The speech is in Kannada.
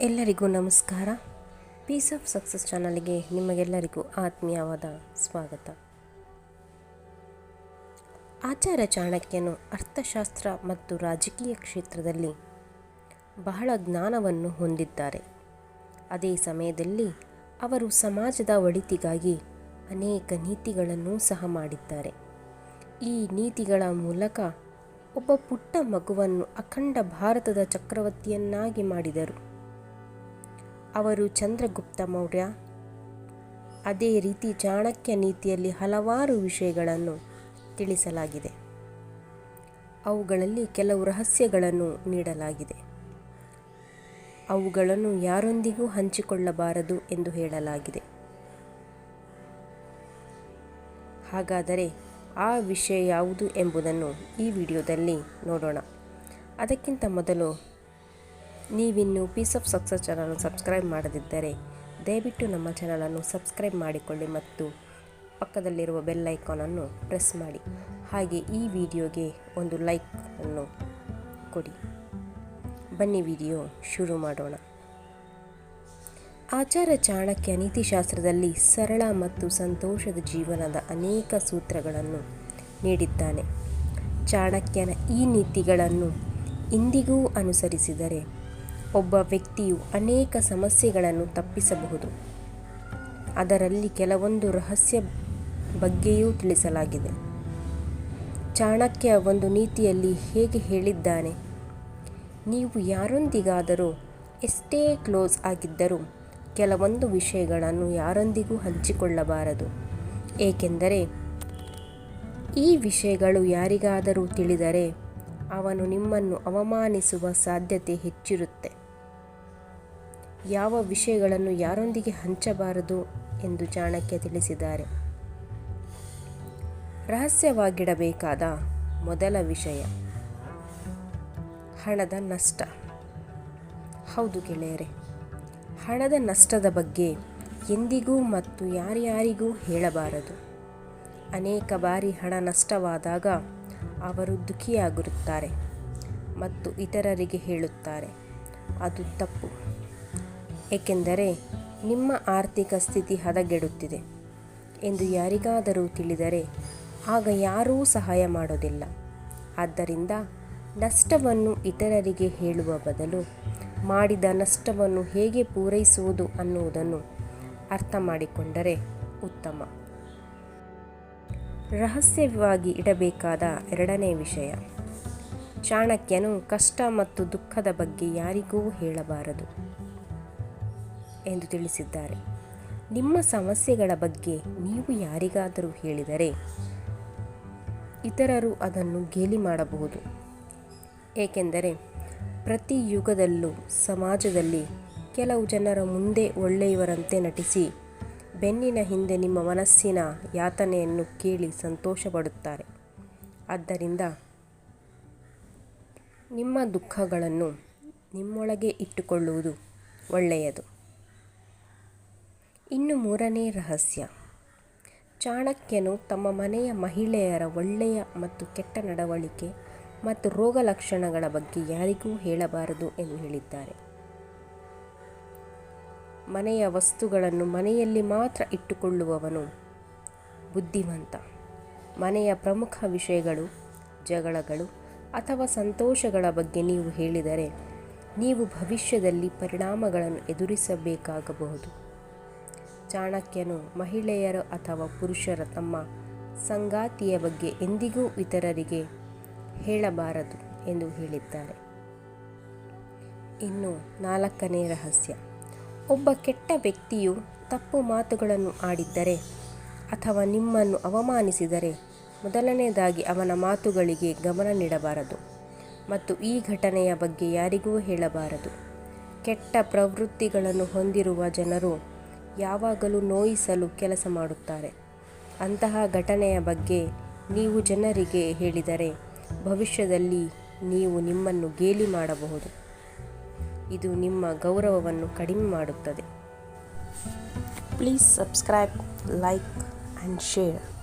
ಎಲ್ಲರಿಗೂ ನಮಸ್ಕಾರ. ಪೀಸ್ ಆಫ್ ಸಕ್ಸಸ್ ಚಾನಲ್ಗೆ ನಿಮಗೆಲ್ಲರಿಗೂ ಆತ್ಮೀಯವಾದ ಸ್ವಾಗತ. ಆಚಾರ್ಯ ಚಾಣಕ್ಯನು ಅರ್ಥಶಾಸ್ತ್ರ ಮತ್ತು ರಾಜಕೀಯ ಕ್ಷೇತ್ರದಲ್ಲಿ ಬಹಳ ಜ್ಞಾನವನ್ನು ಹೊಂದಿದ್ದಾರೆ. ಅದೇ ಸಮಯದಲ್ಲಿ ಅವರು ಸಮಾಜದ ಒಳಿತಿಗಾಗಿ ಅನೇಕ ನೀತಿಗಳನ್ನು ಸಹ ಮಾಡಿದ್ದಾರೆ. ಈ ನೀತಿಗಳ ಮೂಲಕ ಒಬ್ಬ ಪುಟ್ಟ ಮಗುವನ್ನು ಅಖಂಡ ಭಾರತದ ಚಕ್ರವರ್ತಿಯನ್ನಾಗಿ ಮಾಡಿದರು. ಅವರು ಚಂದ್ರಗುಪ್ತ ಮೌರ್ಯ. ಅದೇ ರೀತಿ ಚಾಣಕ್ಯ ನೀತಿಯಲ್ಲಿ ಹಲವಾರು ವಿಷಯಗಳನ್ನು ತಿಳಿಸಲಾಗಿದೆ. ಅವುಗಳಲ್ಲಿ ಕೆಲವು ರಹಸ್ಯಗಳನ್ನು ನೀಡಲಾಗಿದೆ. ಅವುಗಳನ್ನು ಯಾರೊಂದಿಗೂ ಹಂಚಿಕೊಳ್ಳಬಾರದು ಎಂದು ಹೇಳಲಾಗಿದೆ. ಹಾಗಾದರೆ ಆ ವಿಷಯ ಯಾವುದು ಎಂಬುದನ್ನು ಈ ವಿಡಿಯೋದಲ್ಲಿ ನೋಡೋಣ. ಅದಕ್ಕಿಂತ ಮೊದಲು ನೀವಿನ್ನು piece of success channel subscribe ಮಾಡದಿದ್ದರೆ ದಯವಿಟ್ಟು ನಮ್ಮ ಚಾನಲನ್ನು ಸಬ್ಸ್ಕ್ರೈಬ್ ಮಾಡಿಕೊಳ್ಳಿ ಮತ್ತು ಪಕ್ಕದಲ್ಲಿರುವ ಬೆಲ್ ಐಕಾನನ್ನು ಪ್ರೆಸ್ ಮಾಡಿ. ಹಾಗೆ ಈ ವಿಡಿಯೋಗೆ ಒಂದು ಲೈಕ್ ಅನ್ನು ಕೊಡಿ. ಬನ್ನಿ ವಿಡಿಯೋ ಶುರು ಮಾಡೋಣ. ಆಚಾರ ಚಾಣಕ್ಯ ನೀತಿಶಾಸ್ತ್ರದಲ್ಲಿ ಸರಳ ಮತ್ತು ಸಂತೋಷದ ಜೀವನದ ಅನೇಕ ಸೂತ್ರಗಳನ್ನು ನೀಡಿದ್ದಾನೆ. ಚಾಣಕ್ಯನ ಈ ನೀತಿಗಳನ್ನು ಇಂದಿಗೂ ಅನುಸರಿಸಿದರೆ ಒಬ್ಬ ವ್ಯಕ್ತಿಯು ಅನೇಕ ಸಮಸ್ಯೆಗಳನ್ನು ತಪ್ಪಿಸಬಹುದು. ಅದರಲ್ಲಿ ಕೆಲವೊಂದು ರಹಸ್ಯ ಬಗ್ಗೆಯೂ ತಿಳಿಸಲಾಗಿದೆ. ಚಾಣಕ್ಯ ಒಂದು ನೀತಿಯಲ್ಲಿ ಹೇಗೆ ಹೇಳಿದ್ದಾನೆ, ನೀವು ಯಾರೊಂದಿಗಾದರೂ ಎಷ್ಟೇ ಕ್ಲೋಸ್ ಆಗಿದ್ದರೂ ಕೆಲವೊಂದು ವಿಷಯಗಳನ್ನು ಯಾರೊಂದಿಗೂ ಹಂಚಿಕೊಳ್ಳಬಾರದು. ಏಕೆಂದರೆ ಈ ವಿಷಯಗಳು ಯಾರಿಗಾದರೂ ತಿಳಿದರೆ ಅವನು ನಿಮ್ಮನ್ನು ಅವಮಾನಿಸುವ ಸಾಧ್ಯತೆ ಹೆಚ್ಚಿರುತ್ತೆ. ಯಾವ ವಿಷಯಗಳನ್ನು ಯಾರೊಂದಿಗೆ ಹಂಚಬಾರದು ಎಂದು ಚಾಣಕ್ಯ ತಿಳಿಸಿದ್ದಾರೆ. ರಹಸ್ಯವಾಗಿಡಬೇಕಾದ ಮೊದಲ ವಿಷಯ, ಹಣದ ನಷ್ಟ. ಹೌದು ಗೆಳೆಯರೆ, ಹಣದ ನಷ್ಟದ ಬಗ್ಗೆ ಎಂದಿಗೂ ಮತ್ತು ಯಾರ್ಯಾರಿಗೂ ಹೇಳಬಾರದು. ಅನೇಕ ಬಾರಿ ಹಣ ನಷ್ಟವಾದಾಗ ಅವರು ದುಃಖಿಯಾಗಿರುತ್ತಾರೆ ಮತ್ತು ಇತರರಿಗೆ ಹೇಳುತ್ತಾರೆ, ಅದು ತಪ್ಪು. ಏಕೆಂದರೆ ನಿಮ್ಮ ಆರ್ಥಿಕ ಸ್ಥಿತಿ ಹದಗೆಡುತ್ತಿದೆ ಎಂದು ಯಾರಿಗಾದರೂ ತಿಳಿದರೆ ಆಗ ಯಾರೂ ಸಹಾಯ ಮಾಡೋದಿಲ್ಲ. ಆದ್ದರಿಂದ ನಷ್ಟವನ್ನು ಇತರರಿಗೆ ಹೇಳುವ ಬದಲು ಮಾಡಿದ ನಷ್ಟವನ್ನು ಹೇಗೆ ಪೂರೈಸುವುದು ಅನ್ನುವುದನ್ನು ಅರ್ಥ ಮಾಡಿಕೊಂಡರೆ ಉತ್ತಮ. ರಹಸ್ಯವಾಗಿ ಇಡಬೇಕಾದ ಎರಡನೇ ವಿಷಯ. ಚಾಣಕ್ಯನು ಕಷ್ಟ ಮತ್ತು ದುಃಖದ ಬಗ್ಗೆ ಯಾರಿಗೂ ಹೇಳಬಾರದು ಎಂದು ತಿಳಿಸಿದ್ದಾರೆ. ನಿಮ್ಮ ಸಮಸ್ಯೆಗಳ ಬಗ್ಗೆ ನೀವು ಯಾರಿಗಾದರೂ ಹೇಳಿದರೆ ಇತರರು ಅದನ್ನು ಗೇಲಿ ಮಾಡಬಹುದು. ಏಕೆಂದರೆ ಪ್ರತಿ ಯುಗದಲ್ಲೂ ಸಮಾಜದಲ್ಲಿ ಕೆಲವು ಜನರ ಮುಂದೆ ಒಳ್ಳೆಯವರಂತೆ ನಟಿಸಿ ಬೆನ್ನಿನ ಹಿಂದೆ ನಿಮ್ಮ ಮನಸ್ಸಿನ ಯಾತನೆಯನ್ನು ಕೇಳಿ ಸಂತೋಷಪಡುತ್ತಾರೆ. ಆದ್ದರಿಂದ ನಿಮ್ಮ ದುಃಖಗಳನ್ನು ನಿಮ್ಮೊಳಗೆ ಇಟ್ಟುಕೊಳ್ಳುವುದು ಒಳ್ಳೆಯದು. ಇನ್ನು ಮೂರನೇ ರಹಸ್ಯ. ಚಾಣಕ್ಯನು ತಮ್ಮ ಮನೆಯ ಮಹಿಳೆಯರ ಒಳ್ಳೆಯ ಮತ್ತು ಕೆಟ್ಟ ನಡವಳಿಕೆ ಮತ್ತು ರೋಗ ಲಕ್ಷಣಗಳ ಬಗ್ಗೆ ಯಾರಿಗೂ ಹೇಳಬಾರದು ಎಂದು ಹೇಳಿದ್ದಾರೆ. ಮನೆಯ ವಸ್ತುಗಳನ್ನು ಮನೆಯಲ್ಲಿ ಮಾತ್ರ ಇಟ್ಟುಕೊಳ್ಳುವವನು ಬುದ್ಧಿವಂತ. ಮನೆಯ ಪ್ರಮುಖ ವಿಷಯಗಳು, ಜಗಳಗಳು ಅಥವಾ ಸಂತೋಷಗಳ ಬಗ್ಗೆ ನೀವು ಹೇಳಿದರೆ ನೀವು ಭವಿಷ್ಯದಲ್ಲಿ ಪರಿಣಾಮಗಳನ್ನು ಎದುರಿಸಬೇಕಾಗಬಹುದು. ಚಾಣಕ್ಯನು ಮಹಿಳೆಯರು ಅಥವಾ ಪುರುಷರ ತಮ್ಮ ಸಂಗಾತಿಯ ಬಗ್ಗೆ ಎಂದಿಗೂ ಇತರರಿಗೆ ಹೇಳಬಾರದು ಎಂದು ಹೇಳಿದ್ದಾರೆ. ಇನ್ನು ನಾಲ್ಕನೇ ರಹಸ್ಯ. ಒಬ್ಬ ಕೆಟ್ಟ ವ್ಯಕ್ತಿಯು ತಪ್ಪು ಮಾತುಗಳನ್ನು ಆಡಿದ್ದರೆ ಅಥವಾ ನಿಮ್ಮನ್ನು ಅವಮಾನಿಸಿದರೆ ಮೊದಲನೆಯದಾಗಿ ಅವನ ಮಾತುಗಳಿಗೆ ಗಮನ ನೀಡಬಾರದು ಮತ್ತು ಈ ಘಟನೆಯ ಬಗ್ಗೆ ಯಾರಿಗೂ ಹೇಳಬಾರದು. ಕೆಟ್ಟ ಪ್ರವೃತ್ತಿಗಳನ್ನು ಹೊಂದಿರುವ ಜನರು ಯಾವಾಗಲೂ ನೋಯಿಸಲು ಕೆಲಸ ಮಾಡುತ್ತಾರೆ. ಅಂತಹ ಘಟನೆಯ ಬಗ್ಗೆ ನೀವು ಜನರಿಗೆ ಹೇಳಿದರೆ ಭವಿಷ್ಯದಲ್ಲಿ ನೀವು ನಿಮ್ಮನ್ನು ಗೇಲಿ ಮಾಡಬಹುದು. ಇದು ನಿಮ್ಮ ಗೌರವವನ್ನು ಕಡಿಮೆ ಮಾಡುತ್ತದೆ. Please subscribe like and share